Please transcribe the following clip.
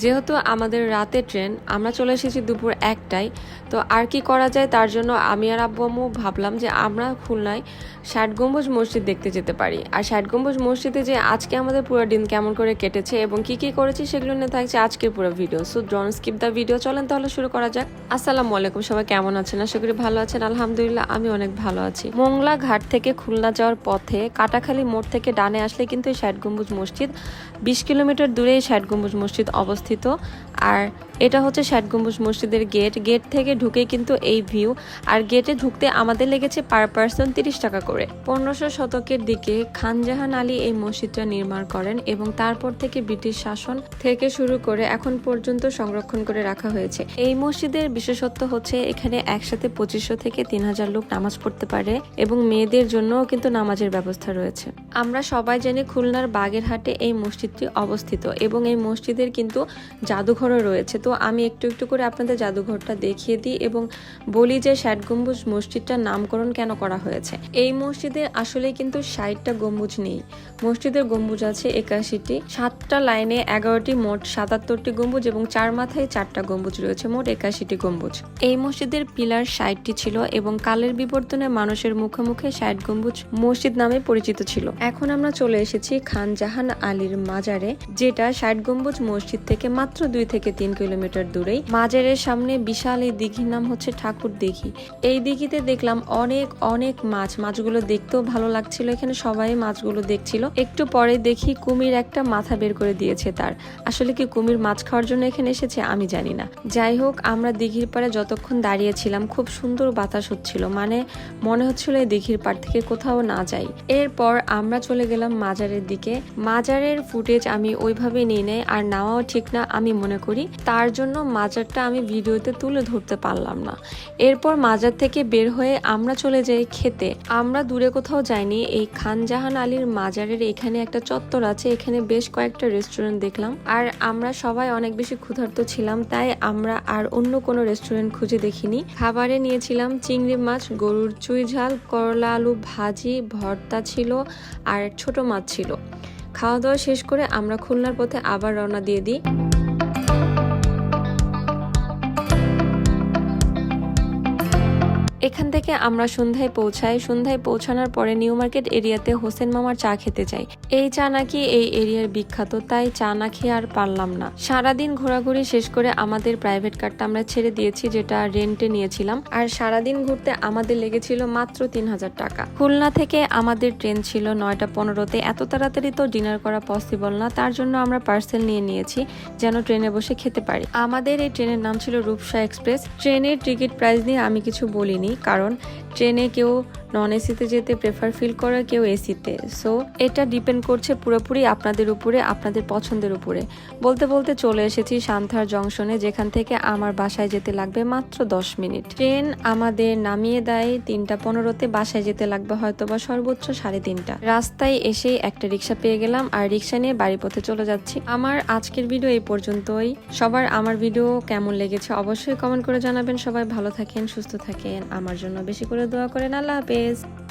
যেহেতু আমাদের রাতে ট্রেন, আমরা চলে এসেছি দুপুর একটায়, তো আর কি করা যায় তার জন্য আমি আর আব্বু আম্মু ভাবলাম যে আমরা খুলনায় ষাট গম্বুজ মসজিদ দেখতে যেতে পারি। আর ষাট গম্বুজ মসজিদে যে আজকে আমাদের পুরো দিন কেমন করে কেটেছে এবং কি কি করেছি সেগুলো নিয়ে থাকছে আজকের পুরো ভিডিও। সো ড্রন স্কিপ দ্য ভিডিও চলেন তাহলে শুরু করা যাক। আসসালামু আলাইকুম, সবাই কেমন আছেন? আশা করি ভালো আছেন। আলহামদুলিল্লাহ, আমি অনেক ভালো আছি। মোংলা ঘাট থেকে খুলনা যাওয়ার পথে কাটাখালী মোড় থেকে ডানে আসলে কিন্তু এই ষাট গম্বুজ মসজিদ, বিশ কিলোমিটার দূরে এই ষাট গম্বুজ মসজিদ অবস্থিত। আর এটা হচ্ছে ষাট গম্বুজ মসজিদের গেট। গেট থেকে ঢুকে কিন্তু এই ভিউ। আর গেটে ঢুকতে আমাদের লেগেছে পার পার্সন তিরিশ টাকা করে। পনেরোশো শতকের দিকে খানজাহান আলী এই মসজিদটা নির্মাণ করেন এবং তারপর থেকে ব্রিটিশ শাসন থেকে শুরু করে এখন পর্যন্ত সংরক্ষণ করে রাখা হয়েছে। এই মসজিদের বিশেষত্ব হচ্ছে এখানে একসাথে পঁচিশশো থেকে তিন হাজার লোক নামাজ পড়তে পারে এবং মেয়েদের জন্যও কিন্তু নামাজের ব্যবস্থা রয়েছে। আমরা সবাই জানি খুলনার বাগেরহাটে এই মসজিদটি অবস্থিত এবং এই মসজিদের কিন্তু জাদুঘরও রয়েছে। তো আমি একটু একটু করে আপনাদের জাদুঘরটা দেখিয়ে দিই এবং বলি যে ষাট গম্বুজ মসজিদটার নামকরণ কেন করা হয়েছে? এই মসজিদে আসলে কিন্তু ষাটটা গম্বুজ নেই। মসজিদের গম্বুজ আছে একাশিটি। সাতটা লাইনে এগারোটি, মোট সাতাত্তরটি গম্বুজ এবং চার মাথায় চারটা গম্বুজ রয়েছে, মোট একাশিটি গম্বুজ। এই মসজিদের পিলার ষাটটি ছিল এবং কালের বিবর্তনে মানুষের মুখে মুখে ষাট গম্বুজ মসজিদ নামে পরিচিত ছিল। এখন আমরা চলে এসেছি খান জাহান আলীর মাজারে, যেটা ষাট গম্বুজ মসজিদ থেকে মাত্র দুই থেকে তিন কিলোমিটার দূরেই। মাজারের সামনে বিশাল এই দিঘির নাম হচ্ছে ঠাকুর দিঘি। এই দিঘিতে দেখলাম অনেক অনেক মাছ। মাছগুলো দেখতেও ভালো লাগছিল। এখানে সবাই মাছগুলো দেখছিল। একটু পরে দেখি কুমির একটা মাথা বের করে দিয়েছে তার। আসলে কি কুমির মাছ খাওয়ার জন্য এখানে এসেছে আমি জানি না। যাই হোক, আমরা দিঘির পাড়ে যতক্ষণ দাঁড়িয়েছিলাম, খুব সুন্দর বাতাস হচ্ছিল। মানে মনে হচ্ছিল এই দিঘির পাড় থেকে কোথাও না যাই। এরপর আমরা চলে গেলাম মাজারের দিকে। মাজারের ফুটেজ আমি ওইভাবে নিয়ে নেই, আর নেওয়াও ঠিক না, আমি মনে করি, তার জন্য মাজারটা আমি ভিডিওতে তুলে ধরতে পারলাম না। এরপর মাজার থেকে বের হয়ে আমরা চলে যাই খেতে। আমরা দূরে কোথাও যাইনি, এই খানজাহান আলীর মাজারের এখানে একটা চত্বর আছে, এখানে বেশ কয়েকটা রেস্টুরেন্ট দেখলাম। আর আমরা সবাই অনেক বেশি ক্ষুধার্ত ছিলাম, তাই আমরা আর অন্য কোনো রেস্টুরেন্ট খুঁজে দেখিনি। খাবারে নিয়েছিলাম চিংড়ি মাছ, গরুর চুই ঝাল, করলা আলু ভাজি, ভর্তা ছিল আর ছোট মাছ ছিল। খাওয়া দাওয়া শেষ করে আমরা খুলনার পথে আবার রওনা দিয়ে দিই। এখান থেকে আমরা সন্ধ্যায় পৌঁছাই। সন্ধ্যায় পৌঁছানোর পরে নিউ মার্কেট এরিয়াতে হোসেন মামার চা খেতে যাই। এই চা নাকি এই এরিয়ার বিখ্যাত, তাই চা না খেয়ে আর পারলাম না। সারাদিন ঘোরাঘুরি শেষ করে আমাদের প্রাইভেট কারটা আমরা ছেড়ে দিয়েছি, যেটা রেন্টে নিয়েছিলাম। আর সারাদিন ঘুরতে আমাদের লেগেছিল মাত্র তিন হাজার টাকা। খুলনা থেকে আমাদের ট্রেন ছিল নয়টা পনেরোতে। এত তাড়াতাড়ি তো ডিনার করা পসিবল না, তার জন্য আমরা পার্সেল নিয়ে নিয়েছি, যেন ট্রেনে বসে খেতে পারি। আমাদের এই ট্রেনের নাম ছিল রূপসা এক্সপ্রেস। ট্রেনের টিকিট প্রাইস নিয়ে আমি কিছু বলিনি। কারণ ট্রেনে কেউ নন এসিতে যেতে প্রেফার ফিল করে কেউ এসিতে সো এটা ডিপেন্ড করছে পুরোপুরি আপনাদের উপরে, আপনাদের পছন্দের উপরে। বলতে বলতে চলে এসেছি সান্থার জংশনে, যেখান থেকে আমার বাসায় যেতে লাগবে মাত্র দশ মিনিট। ট্রেন আমাদের নামিয়ে দেয় তিনটা পনেরোতে, বাসায় যেতে লাগবে হয়তো বা সর্বোচ্চ সাড়ে তিনটা। রাস্তায় এসেই একটা রিক্সা পেয়ে গেলাম আর রিক্সা নিয়ে বাড়ি পথে চলে যাচ্ছি। আমার আজকের ভিডিও এই পর্যন্তই। সবার আমার ভিডিও কেমন লেগেছে অবশ্যই কমেন্ট করে জানাবেন। সবাই ভালো থাকেন, সুস্থ থাকেন। আমার জন্য বেশি করে দোয়া করেন। আল্লাহ হাফেজ। Is.